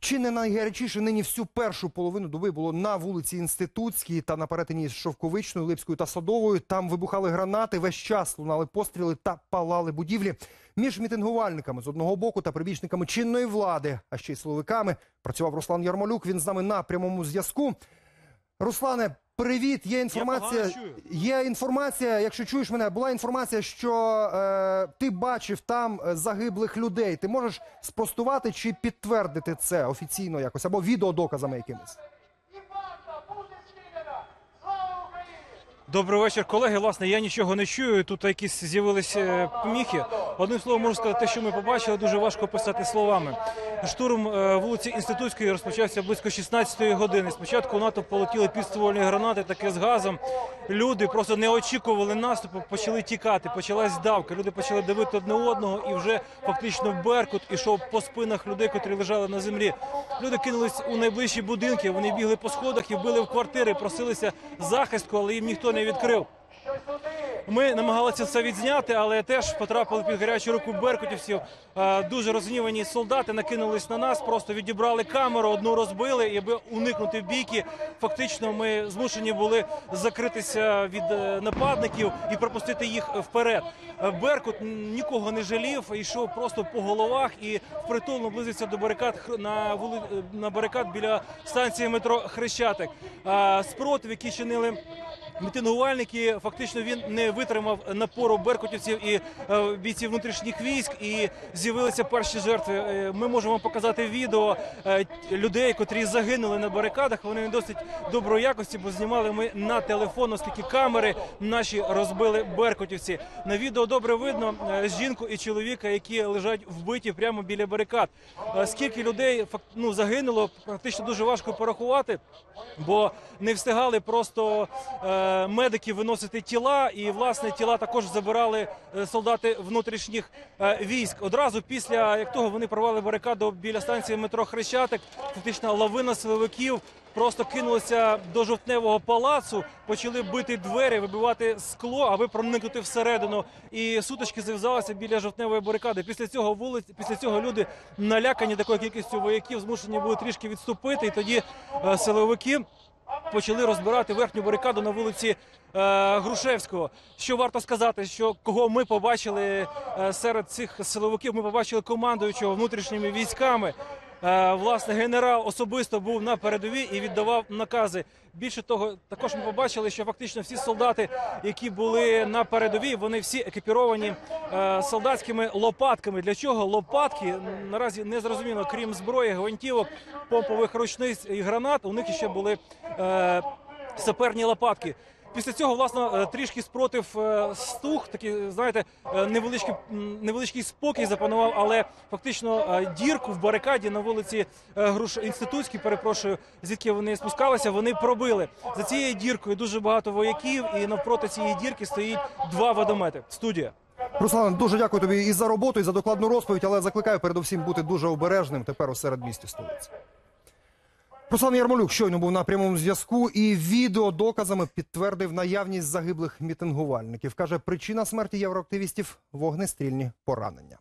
Чи не найгарячіше нині всю першу половину доби було на вулиці Інститутській та на перетині з Шовковичною, Липською та Садовою. Там вибухали гранати, весь час лунали постріли та палали будівлі. Між мітингувальниками з одного боку та прибічниками чинної влади, а ще й силовиками, працював Руслан Ярмолюк. Він з нами на прямому зв'язку. Руслане, привіт. Є інформація. Є інформація, якщо чуєш мене, була інформація, що е, ти бачив там е, загиблих людей. Ти можеш спростувати чи підтвердити це офіційно якось або відеодоказами якимись? Добрий вечір, колеги. Власне, я нічого не чую. Тут якісь з'явилися е, поміхи. Одним словом, можу сказати, те, що ми побачили, дуже важко описати словами. Штурм е, вулиці Інститутської розпочався близько 16-ї години. Спочатку у НАТО полетіли підствольні гранати, таке з газом. Люди просто не очікували наступу, почали тікати. Почалась давка. Люди почали дивити одне одного, і вже фактично Беркут ішов по спинах людей, котрі лежали на землі. Люди кинулись у найближчі будинки. Вони бігли по сходах і били в квартири, просилися захистку, але їм ніхто не відкрив. Ми намагалися це відзняти, але теж потрапили під гарячу руку беркутівців. Е, Дуже розгнівані солдати накинулись на нас, просто відібрали камеру, одну розбили, і аби уникнути бійки. Фактично, ми змушені були закритися від е, нападників і пропустити їх вперед. Е, Беркут нікого не жалів, йшов просто по головах і впритул наблизився до барикад на вули... на барикад біля станції метро Хрещатик. Спротив, який чинили Мітингувальники фактично він не витримав напору беркутівців і е, бійців внутрішніх військ, і з'явилися перші жертви. Е, Ми можемо показати відео е, людей, котрі загинули на барикадах. Вони не досить доброї якості, бо знімали ми на телефон, оскільки камери наші розбили беркутівці. На відео добре видно жінку і чоловіка, які лежать вбиті прямо біля барикад. Скільки людей ну, загинуло, практично дуже важко порахувати, бо не встигали просто е, медики виносити тіла, і власне тіла також забирали е, солдати внутрішніх е, військ. Одразу після як того вони провели барикаду біля станції метро Хрещатик. Фактично лавина силовиків просто кинулися до жовтневого палацу, почали бити двері, вибивати скло, аби проникнути всередину. І сутички зав'язалися біля жовтневої барикади. Після цього вулиць, після цього люди налякані такою кількістю вояків, змушені були трішки відступити. І тоді е, силовики почали розбирати верхню барикаду на вулиці е, Грушевського. Що варто сказати, що кого ми побачили е, серед цих силовиків, ми побачили командуючого внутрішніми військами. Е, власне, генерал особисто був на передовій і віддавав накази. Більше того, також ми побачили, що фактично всі солдати, які були на передовій, вони всі екіпіровані е, солдатськими лопатками. Для чого лопатки наразі не зрозуміло, крім зброї, гвинтівок, помпових ручниць і гранат. У них ще були е, саперні лопатки. Після цього, власне, е, трішки спротив е, стух, такий, знаєте, е, невеличкий, невеличкий спокій запанував, але фактично дірку в барикаді на вулиці Груш Інститутській, перепрошую, звідки вони спускалися, вони пробили. За цією діркою дуже багато вояків, і навпроти цієї дірки стоїть два водомети. Студія. Руслан, дуже дякую тобі і за роботу, і за докладну розповідь, але закликаю передусім бути дуже обережним тепер у середмісті столиці. Руслан Ярмолюк щойно був на прямому зв'язку і відео доказами підтвердив наявність загиблих мітингувальників. Каже, причина смерті євроактивістів вогнестрільні поранення.